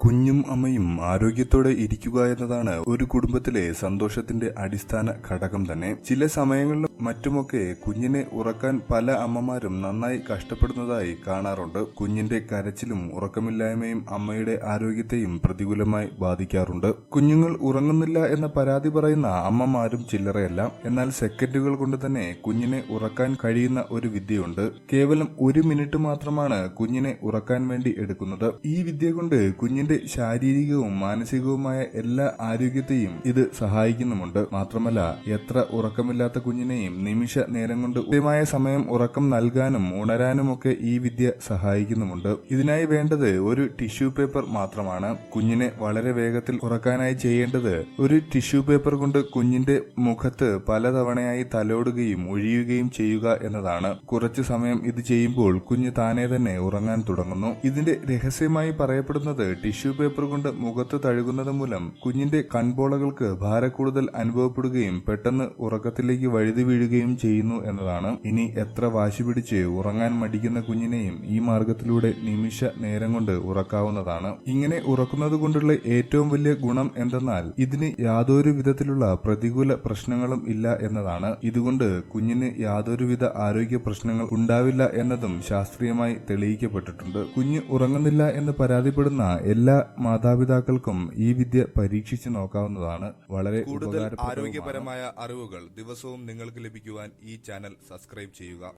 കുഞ്ഞും അമ്മയും ആരോഗ്യത്തോടെ ഇരിക്കുക എന്നതാണ് ഒരു കുടുംബത്തിലെ സന്തോഷത്തിന്റെ അടിസ്ഥാന ഘടകം തന്നെ. ചില സമയങ്ങളിലും മറ്റുമൊക്കെ കുഞ്ഞിനെ ഉറക്കാൻ പല അമ്മമാരും നന്നായി കഷ്ടപ്പെടുന്നതായി കാണാറുണ്ട്. കുഞ്ഞിന്റെ കരച്ചിലും ഉറക്കമില്ലായ്മയും അമ്മയുടെ ആരോഗ്യത്തെയും പ്രതികൂലമായി ബാധിക്കാറുണ്ട്. കുഞ്ഞുങ്ങൾ ഉറങ്ങുന്നില്ല എന്ന പരാതി പറയുന്ന അമ്മമാരും ചില്ലറയല്ല. എന്നാൽ സെക്കൻഡുകൾ കൊണ്ട് തന്നെ കുഞ്ഞിനെ ഉറക്കാൻ കഴിയുന്ന ഒരു വിദ്യയുണ്ട്. കേവലം ഒരു മിനിറ്റ് മാത്രമാണ് കുഞ്ഞിനെ ഉറക്കാൻ വേണ്ടി എടുക്കുന്നത്. ഈ വിദ്യ കൊണ്ട് കുഞ്ഞിന്റെ ശാരീരികവും മാനസികവുമായ എല്ലാ ആരോഗ്യത്തെയും ഇത് സഹായിക്കുന്നുമുണ്ട്. മാത്രമല്ല എത്ര ഉറക്കമില്ലാത്ത കുഞ്ഞിനെയും നിമിഷ നേരം കൊണ്ട് കൃത്യമായ സമയം ഉറക്കം നൽകാനും ഉണരാനുമൊക്കെ ഈ വിദ്യ സഹായിക്കുന്നുമുണ്ട്. ഇതിനായി വേണ്ടത് ഒരു ടിഷ്യൂ പേപ്പർ മാത്രമാണ്. കുഞ്ഞിനെ വളരെ വേഗത്തിൽ ഉറക്കാനായി ചെയ്യേണ്ടത് ഒരു ടിഷ്യൂ പേപ്പർ കൊണ്ട് കുഞ്ഞിന്റെ മുഖത്ത് പലതവണയായി തലോടുകയും ഒഴിയുകയും ചെയ്യുക എന്നതാണ്. കുറച്ചു സമയം ഇത് ചെയ്യുമ്പോൾ കുഞ്ഞ് താനെ തന്നെ ഉറങ്ങാൻ തുടങ്ങുന്നു. ഇതിന്റെ രഹസ്യമായി പറയപ്പെടുന്നത് ടിഷ്യൂ പേപ്പർ കൊണ്ട് മുഖത്ത് തഴുകുന്നത് മൂലം കുഞ്ഞിന്റെ കൺപോളകൾക്ക് ഭാരക്കൂടുതൽ അനുഭവപ്പെടുകയും പെട്ടെന്ന് ഉറക്കത്തിലേക്ക് വഴുതി വീഴുകയും ചെയ്യുന്നു എന്നതാണ്. ഇനി എത്ര വാശി പിടിച്ച് ഉറങ്ങാൻ മടിക്കുന്ന കുഞ്ഞിനെയും ഈ മാർഗത്തിലൂടെ നിമിഷ നേരം കൊണ്ട് ഉറക്കാവുന്നതാണ്. ഇങ്ങനെ ഉറക്കുന്നത് കൊണ്ടുള്ള ഏറ്റവും വലിയ ഗുണം എന്തെന്നാൽ ഇതിന് യാതൊരു വിധത്തിലുള്ള പ്രതികൂല പ്രശ്നങ്ങളും ഇല്ല എന്നതാണ്. ഇതുകൊണ്ട് കുഞ്ഞിന് യാതൊരുവിധ ആരോഗ്യ പ്രശ്നങ്ങൾ ഉണ്ടാവില്ല എന്നതും ശാസ്ത്രീയമായി തെളിയിക്കപ്പെട്ടിട്ടുണ്ട്. കുഞ്ഞ് ഉറങ്ങുന്നില്ല എന്ന് പരാതിപ്പെടുന്ന എല്ലാ മാതാപിതാക്കൾക്കും ഈ വിദ്യ പരീക്ഷിച്ചു നോക്കാവുന്നതാണ്. വളരെ കൂടുതൽ ആരോഗ്യപരമായ അറിവുകൾ ദിവസവും നിങ്ങൾക്ക് ലഭിക്കുവാൻ ഈ ചാനൽ സബ്സ്ക്രൈബ് ചെയ്യുക.